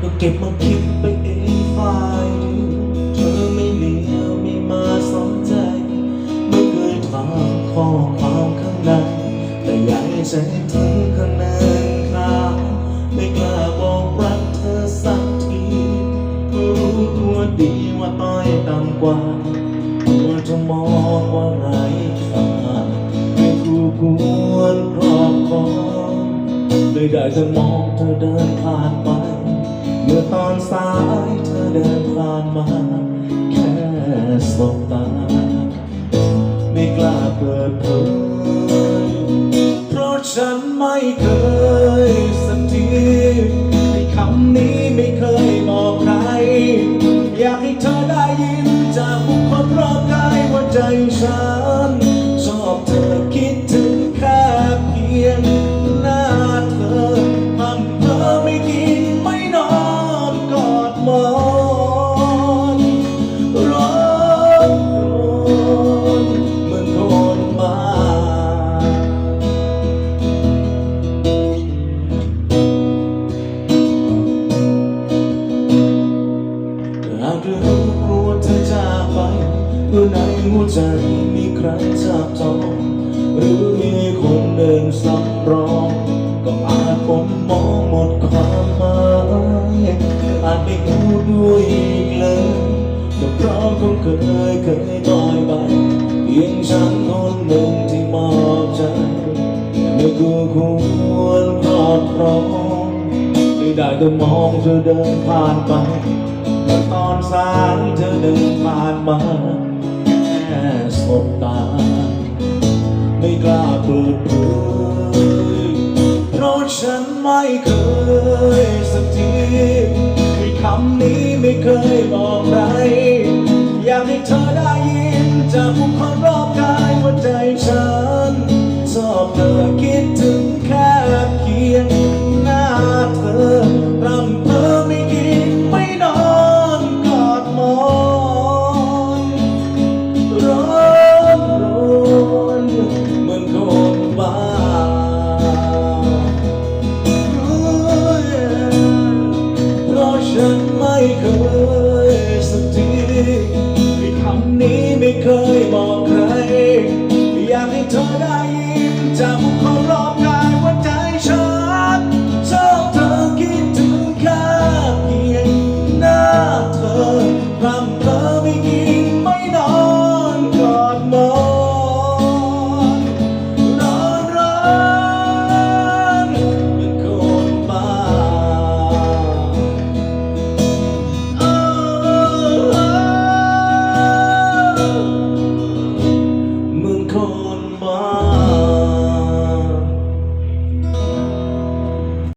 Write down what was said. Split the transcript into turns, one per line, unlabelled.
ก็เก็บมาคิดไปเองฝ่ายเธอไม่เลี้ยวไม่มาสนใจ ไม่เคยถามข้อความข้างในแต่อยากให้ฉันถึงขนาดขาไม่กล้าบอกรักเธอสักทีเพราะรู้ตัวดีว่าต้อยต่ำกว่าควจะมองว่าไรค่าไม่คู่ควรครอบครองเลยได้แต่มองเธอเดินผ่านไป เมื่อตอนสายเธอเดินผ่านมา แค่สบตา ไม่กล้าเปิดเผยเพราะฉันไม่เคยสักทีในคำนี้ไม่เคยบอกใคร อยากให้เธอได้ยินจากบุคคลรอบกายว่าใจฉัน เมื่อในหัวใจมีใครจับจองหรือมีคนเดินสำรอง ก็อาจผมมองหมดความหมายอาจไม่พูดด้วยอีกเลยก็เพราะคงเคยเคยน้อยไปเพียงฉันคนหนึ่งที่มอบใจไม่คู่ควรครอบครองไม่ได้แต่มองเธอเดินผ่านไปเมื่อตอนสายเธอเดินผ่านมา สบตา ไม่กล้าเปิดเผยเพราะฉันไม่เคยสักทีคือคำนี้ไม่เคยบอกใคร อยากให้เธอได้ยินจากผู้คนรอบกายว่าใจฉันชอบเธอคิดถึง ยบอกใคร อยากให้เธอได้ยินจากบุคคลรอบกายว่าใจ